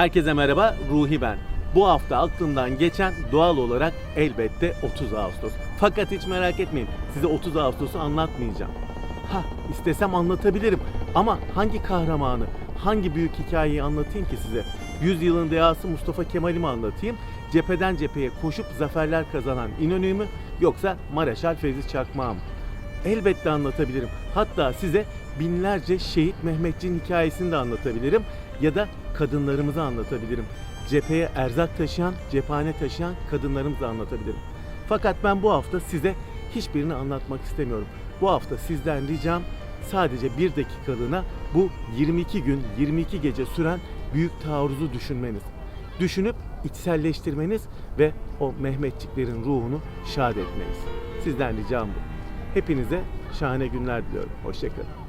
Herkese merhaba, Ruhi ben. Bu hafta aklımdan geçen doğal olarak elbette 30 Ağustos. Fakat hiç merak etmeyin, size 30 Ağustos'u anlatmayacağım. Ha, istesem anlatabilirim ama hangi kahramanı, hangi büyük hikayeyi anlatayım ki size? Yüzyılın dehası Mustafa Kemal'i mi anlatayım? Cepheden cepheye koşup zaferler kazanan İnönü'yü mü? Yoksa Mareşal Fevzi Çakmak'ı mı? Elbette anlatabilirim. Hatta size binlerce şehit Mehmetçiğin hikayesini de anlatabilirim. Ya da kadınlarımızı anlatabilirim. Cepheye erzak taşıyan, cephane taşıyan kadınlarımızı anlatabilirim. Fakat ben bu hafta size hiçbirini anlatmak istemiyorum. Bu hafta sizden ricam sadece bir dakikalığına bu 22 gün, 22 gece süren büyük taarruzu düşünmeniz. Düşünüp içselleştirmeniz ve o Mehmetçiklerin ruhunu şad etmeniz. Sizden ricam bu. Hepinize şahane günler diliyorum. Hoşçakalın.